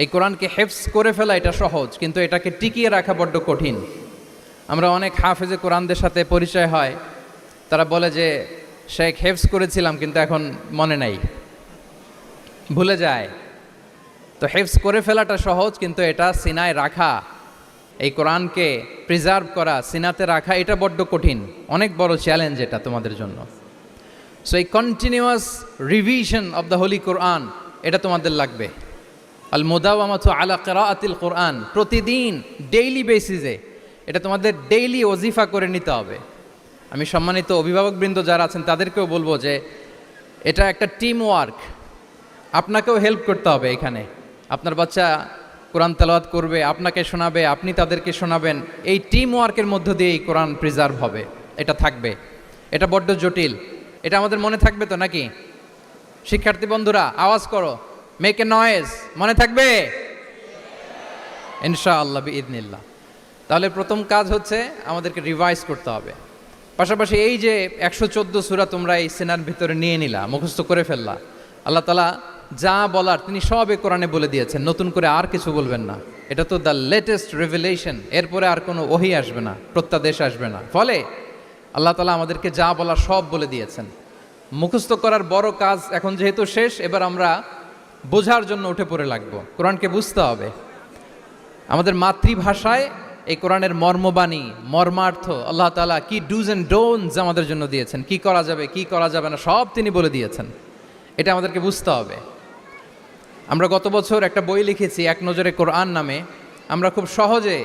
এই কোরআনকে হেফস করে ফেলা এটা সহজ, কিন্তু এটাকে টিকিয়ে রাখা বড্ড কঠিন। আমরা অনেক হাফেজে কোরআনদের সাথে পরিচয় হয়, তারা বলে যে, শেখ হেফস করেছিলাম, কিন্তু এখন মনে নাই। ভুলে যায়। তো হেফস করে ফেলাটা সহজ, কিন্তু এটা সিনায় রাখা, এই কোরআনকে প্রিজার্ভ করা, সিনাতে রাখা, এটা বড্ড কঠিন। অনেক বড় চ্যালেঞ্জ এটা তোমাদের জন্য। সো এই continuous revision of the holy Quran এটা তোমাদের লাগবে। আল মোদাওয়ামাতু আলা কেরাআতিল কোরআন, প্রতিদিন ডেইলি বেসিসে এটা তোমাদের ডেইলি ওজিফা করে নিতে হবে। আমি সম্মানিত অভিভাবকবৃন্দ যারা আছেন, তাদেরকেও বলব যে এটা একটা টিম ওয়ার্ক আপনাকেও হেল্প করতে হবে এখানে। আপনার বাচ্চা কোরআন তেলাওয়াত করবে, আপনাকে শোনাবে, আপনি তাদেরকে শোনাবেন। এই টিম ওয়ার্কের মধ্য দিয়ে এই কোরআন প্রিজার্ভ হবে। এটা থাকবে। এটা বড্ড জটিল। এটা আমাদের মনে থাকবে তো নাকি? শিক্ষার্থী বন্ধুরা, আওয়াজ করো। মেক এ নয়েজ মনে থাকবে? ইনশা আল্লাহ ইদনিল্লাহ তাহলে প্রথম কাজ হচ্ছে আমাদেরকে রিভাইজ করতে হবে। পাশাপাশি এই যে একশো চোদ্দ সুরা তোমরা এই সেনার ভিতরে নিয়ে নিলা, মুখস্থ করে ফেললা, আল্লাহ তালা যা বলার তিনি সবে কোরআনে বলে দিয়েছেন। নতুন করে আর কিছু বলবেন না। এটা তো দ্য লেটেস্ট রেভেলেশন এরপরে আর কোনো ওহি আসবে না, প্রত্যাদেশ আসবে না। ফলে আল্লাহ তালা আমাদেরকে যা বলার সব বলে দিয়েছেন। মুখস্থ করার বড় কাজ এখন যেহেতু শেষ, এবার আমরা বোঝার জন্য উঠে পড়ে লাগবো। কোরআনকে বুঝতে হবে। আমাদের মাতৃভাষায় এই কোরআনের মর্মবাণী, মর্মার্থ আল্লাহ তালা কি ডুজ অ্যান্ড ডোনস আমাদের জন্য দিয়েছেন, কি করা যাবে, কি করা যাবে না, সব তিনি বলে দিয়েছেন। এটা আমাদেরকে বুঝতে হবে। আমরা গত বছর একটা বই লিখেছি, এক নজরে কোরআন নামে। আমরা খুব সহজে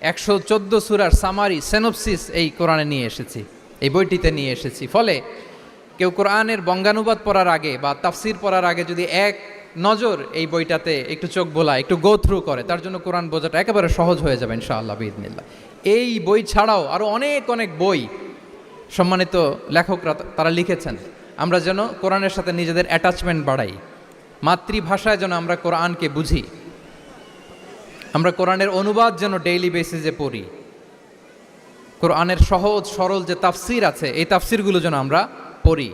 একশো চোদ্দ সুরার সামারি সেনোপসিস এই কোরআনে নিয়ে এসেছি। এই বইটিতে নিয়ে এসেছি। ফলে কেউ কোরআনের বঙ্গানুবাদ পড়ার আগে বা তাফসির পড়ার আগে যদি এক নজর এই বইটাতে একটু চোখ বোলা, একটু গো থ্রু করে, তার জন্য কোরআন বোঝাটা একেবারে সহজ হয়ে যাবে ইনশাআল্লাহ বিদিনিল্লাহ এই বই ছাড়াও আরও অনেক অনেক বই সম্মানিত লেখকরা তারা লিখেছেন। আমরা যেন কোরআনের সাথে নিজেদের অ্যাটাচমেন্ট বাড়াই। মাতৃভাষায় যেন আমরা কোরআনকে বুঝি। আমরা কোরআনের অনুবাদ যেন ডেইলি বেসিসে পড়ি। কোরআনের সহজ, সরল যে তাফসির আছে, এই তাফসিরগুলো যেন আমরা পড়ি।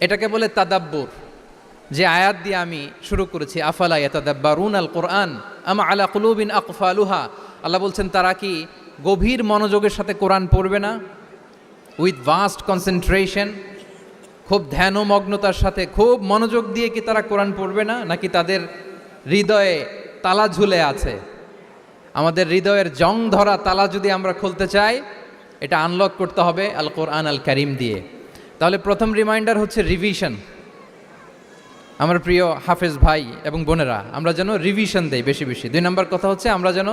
এটাকে বলে তাদাব্বুর। যে আয়াত দিয়ে আমি শুরু করেছি, আফালা ইয়াতাদাব্বারুন আল কোরআন আমা আলা কুলুবিন আকফালুহা? আল্লাহ বলছেন, তারা কি গভীর মনোযোগের সাথে কোরআন পড়বে না? উইথ ভাস্ট কনসেন্ট্রেশন খুব ধ্যানমগ্নতার সাথে, খুব মনোযোগ দিয়ে কি তারা কোরআন পড়বে না? নাকি তাদের হৃদয়ে তালা ঝুলে আছে? আমাদের হৃদয়ের জং ধরা তালা যদি আমরা খুলতে চাই, এটা আনলক করতে হবে আল কোরআন আল করিম দিয়ে। তাহলে প্রথম রিমাইন্ডার হচ্ছে রিভিশন আমার প্রিয় হাফেজ ভাই এবং বোনেরা, আমরা যেন রিভিশন দেই বেশি বেশি। দুই নম্বর কথা হচ্ছে, আমরা যেন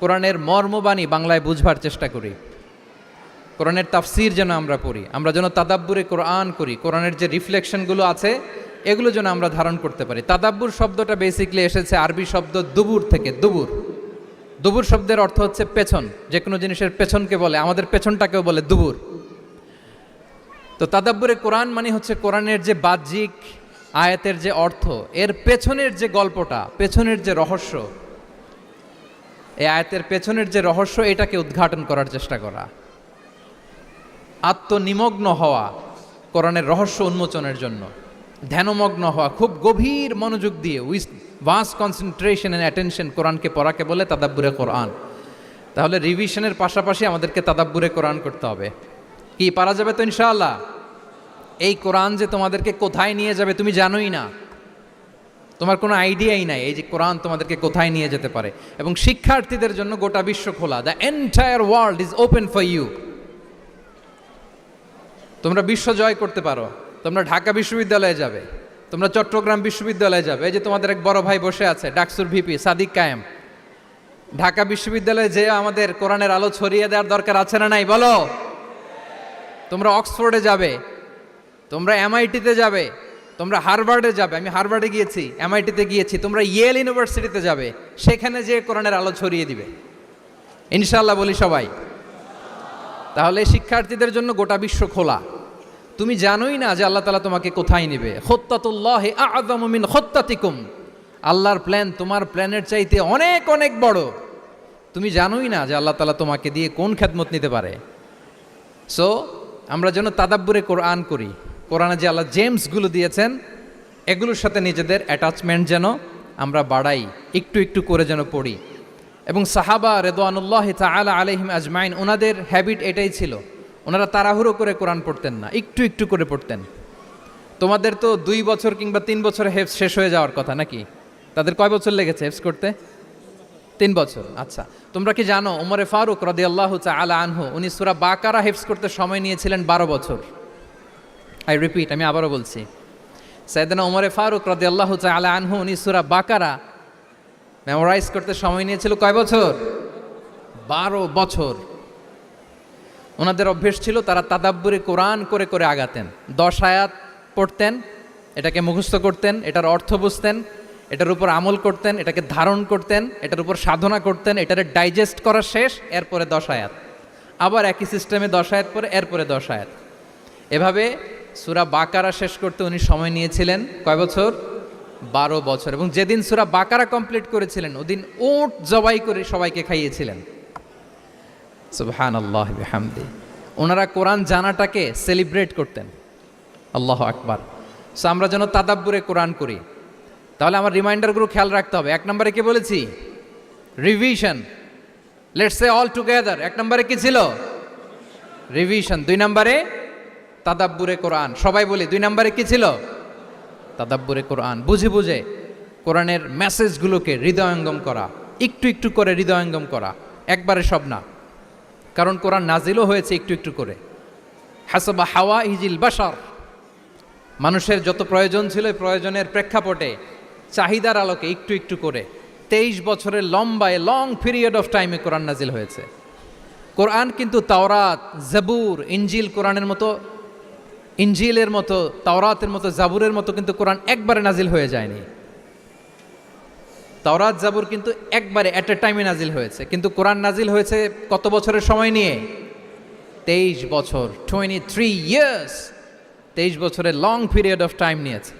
কোরআনের মর্মবাণী বাংলায় বুঝবার চেষ্টা করি। কোরআনের তাফসির যেন আমরা পড়ি, আমরা যেন তাদাব্বুরে কোরআন করি, কোরআনের যে রিফ্লেকশনগুলো আছে, এগুলো যেন আমরা ধারণ করতে পারি। তাদাব্বুর শব্দটা বেসিকলি এসেছে আরবি শব্দ দুবুর থেকে, দুবুর। দুবুর শব্দের অর্থ হচ্ছে পেছন যে কোনো জিনিসের পেছনকে বলে, আমাদের পেছনটাকেও বলে দুবুর। তো তাদাব্বুরে কোরআন মানে হচ্ছে কোরআনের যে বাহ্যিক আয়াতের যে অর্থ, এর পেছনের যে গল্পটা, পেছনের যে রহস্য, এই আয়াতের পেছনের যে রহস্য, এটাকে উদ্ঘাটন করার চেষ্টা করা। আত্মনিমগ্ন হওয়া কোরআনের রহস্য উন্মোচনের জন্য, ধ্যানমগ্ন হওয়া, খুব গভীর মনোযোগ দিয়ে with vast concentration and attention কোরআনকে পড়াকে বলে তাদাব্বুরে কোরআন। তাহলে রিভিশনের পাশাপাশি আমাদেরকে তাদাব্বুরে কোরআন করতে হবে। কি, পারা যাবে তো ইনশাআল্লাহ? এই কোরআন যে তোমাদেরকে কোথায় নিয়ে যাবে তুমি জানোই না। তোমার কোনো আইডিয়াই নাই এই যে কোরআন তোমাদেরকে কোথায় নিয়ে যেতে পারে। এবং শিক্ষার্থীদের জন্য গোটা বিশ্ব খোলা। The entire world is open for you তোমরা বিশ্ব জয় করতে পারো। তোমরা ঢাকা বিশ্ববিদ্যালয়ে যাবে। তোমরা চট্টগ্রাম বিশ্ববিদ্যালয়ে যাবে। এই যে তোমাদের এক বড় ভাই বসে আছে, ডাকসুর ভিপি, সাদিক কায়েম। ঢাকা বিশ্ববিদ্যালয়ে যে আমাদের কোরআনের আলো ছড়িয়ে দেওয়ার দরকার আছে না নাই? বলো। তোমরা অক্সফোর্ডে যাবে, তোমরা এমআইটিতে যাবে, তোমরা হারভার্ডে যাবে। আমি হারভার্ডে গিয়েছি এমআইটিতে গিয়েছি, তোমরা ইয়েল ইউনিভার্সিটিতে যাবে, সেখানে যে কোরআনের আলো ছড়িয়ে দিবে। ইনশাল্লাহ বলি সবাই, তাহলে শিক্ষার্থীদের জন্য গোটা বিশ্ব খোলা। তুমি জানোই না যে আল্লাহ তালা তোমাকে কোথায় নেবে। খত্তাতুল্লাহ আদমিন খত্তাতিকুম। আল্লাহর প্ল্যান তোমার প্ল্যানের চাইতে অনেক অনেক বড়। তুমি জানোই না যে আল্লাহ তালা তোমাকে দিয়ে কোন খেদমত নিতে পারে। সো আমরা যেন তাদাব্বুরে কোরআন করি। কোরআনে যে আল্লাহ জেমসগুলো দিয়েছেন, এগুলোর সাথে নিজেদের অ্যাটাচমেন্ট যেন আমরা বাড়াই, একটু একটু করে যেন পড়ি। এবং সাহাবা রেদওয়ানুল্লাহ তালা আলহিম আজমাইন, ওনাদের হ্যাবিট এটাই ছিল, ওনারা তাড়াহুড়ো করে কোরআন পড়তেন না, একটু একটু করে পড়তেন। তোমাদের তো দুই বছর কিংবা তিন বছর হেফস শেষ হয়ে যাওয়ার কথা নাকি? তাদের কয় বছর লেগেছে হেফস করতে? তিন বছর। আচ্ছা তোমরা কি জানো, উমরে ফারুক রদি আল্লাহ আলা আনহু, উনি সুরা বাকারা হেফস করতে সময় নিয়েছিলেন বারো বছর। আই রিপিট আমি আবারও বলছি। সাইদানা উমরে ফারুক রদি আল্লাহ আলা আনহু, উনি সুরা বাকারা মেমোরাইজ করতে সময় নিয়েছিল কয় বছর? বারো বছর। ওনাদের অভ্যেস ছিল তারা তাদাব্বুরে কোরআন করে করে আগাতেন। দশ আয়াত পড়তেন, এটাকে মুখস্থ করতেন, এটার অর্থ বুঝতেন এটার উপর আমল করতেন, এটাকে ধারণ করতেন, এটার উপর সাধনা করতেন, এটারে ডাইজেস্ট করা শেষ, এরপরে দশ আয়াত। আবার একই সিস্টেমে দশ আয়াত পরে, এরপরে দশ আয়াত। এভাবে সুরা বাকারা শেষ করতে উনি সময় নিয়েছিলেন, কয় বছর? বারো বছর। এবং যেদিন সুরা বাকারা কমপ্লিট করেছিলেন, ওদিন ওট জবাই করে সবাইকে খাইয়েছিলেন। আল্লাহ ওনারা কোরআন জানাটাকে সেলিব্রেট করতেন। আল্লাহ আকবার। সো আমরা যেন তাদাব্বুরে কোরআন করি। তাহলে আমার রিমাইন্ডারগুলো খেয়াল রাখতে হবে। এক নম্বরে কি বলেছি? Revision let's say all together এক নম্বরে কি ছিল? রিভিশন দুই নম্বরে তাদাব্বুরে কোরআন। সবাই বলি, দুই নম্বরে কি ছিল? তাদাব্বুরে কোরআন। বুঝে বুঝে কোরআনের মেসেজগুলোকে হৃদয়ঙ্গম করা। একটু একটু করে হৃদয়ঙ্গম করা। একবারে সব না। কারণ কোরআন নাজিলও হয়েছে একটু একটু করে। হাসবা হাওয়া ইজিল বাসার মানুষের যত প্রয়োজন ছিল প্রয়োজনের প্রেক্ষাপটে চাহিদার আলোকে একটু একটু করে। তেইশ বছরের লম্বায় লং পিরিয়ড অফ টাইমে কোরআন নাজিল হয়েছে। কোরআন কিন্তু তাওরাত, জাবুর ইঞ্জিল কোরআনের মতো ইঞ্জিলের মতো, তাওরাতের মতো, জাবুরের মতো কিন্তু কোরআন একবারে নাজিল হয়ে যায়নি। তাওরাত, জাবুর কিন্তু একবারে অ্যাট এ টাইমে নাজিল হয়েছে। কিন্তু কোরআন নাজিল হয়েছে কত বছরের সময় নিয়ে? তেইশ বছর টোয়েন্টি থ্রি ইয়ার্স তেইশ বছরের লং পিরিয়ড অফ টাইম নিয়েছে।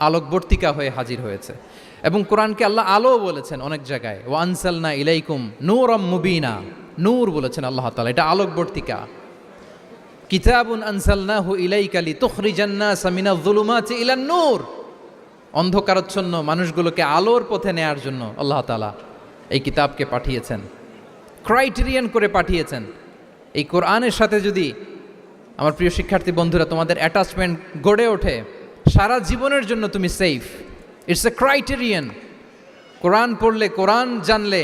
আলোকবর্তিকা হয়ে হাজির হয়েছে। এবং কোরআনকে আল্লাহ আলো বলেছেন অনেক জায়গায় ওয়ানসালনা ইলাইকুম নূর মুবিনা। নূর বলেছেন আল্লাহ তালা এটা আলোকবর্তিকা। কিতাবুন আনসালনাহু ইলাইকালি তুখরিজান্না সামিনা যুলুমাতি ইলান নূর। অন্ধকারচ্ছন্ন মানুষগুলোকে আলোর পথে নেয়ার জন্য আল্লাহ তালা এই কিতাবকে পাঠিয়েছেন। ক্রাইটেরিয়ান করে পাঠিয়েছেন। এই কোরআনের সাথে যদি আমার প্রিয় শিক্ষার্থী বন্ধুরা তোমাদের অ্যাটাচমেন্ট গড়ে ওঠে সারা জীবনের জন্য তুমি safe it's a criterion Quran পড়লে কোরআন জানলে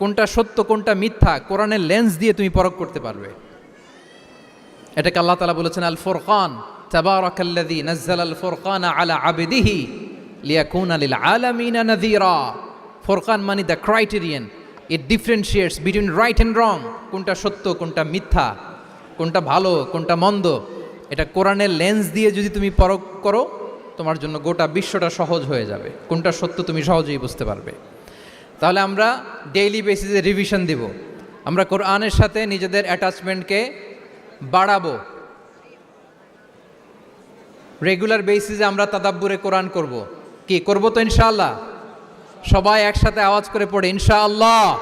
কোনটা সত্য, কোনটা মিথ্যা, কোরআনের লেন্স দিয়ে তুমি পরখ করতে পারবে। এটাকে আল্লাহ তালা বলেছেন আল ফোরকান তাবারাকাল্লাযী নাজ্জাল আল ফুরকান আলা আবদিহি লিয়াকুনা লিল আলামিনা নাযীরা। ফোরকান মানে the criterion it differentiates between right and wrong কোনটা সত্য, কোনটা মিথ্যা, কোনটা ভালো, কোনটা মন্দ। এটা কোরআনের লেন্স দিয়ে যদি তুমি পরখ করো, তোমার জন্য গোটা বিশ্বটা সহজ হয়ে যাবে। কোনটা সত্য তুমি সহজেই বুঝতে পারবে। তাহলে আমরা ডেইলি বেসিসে রিভিশন দিব। আমরা কোরআনের সাথে নিজেদের অ্যাটাচমেন্টকে বাড়াবো। রেগুলার বেসিসে আমরা তাদাব্বুরে কোরআন করব। কি, করব তো ইনশাআল্লাহ? সবাই একসাথে আওয়াজ করে পড়ে, ইনশাআল্লাহ।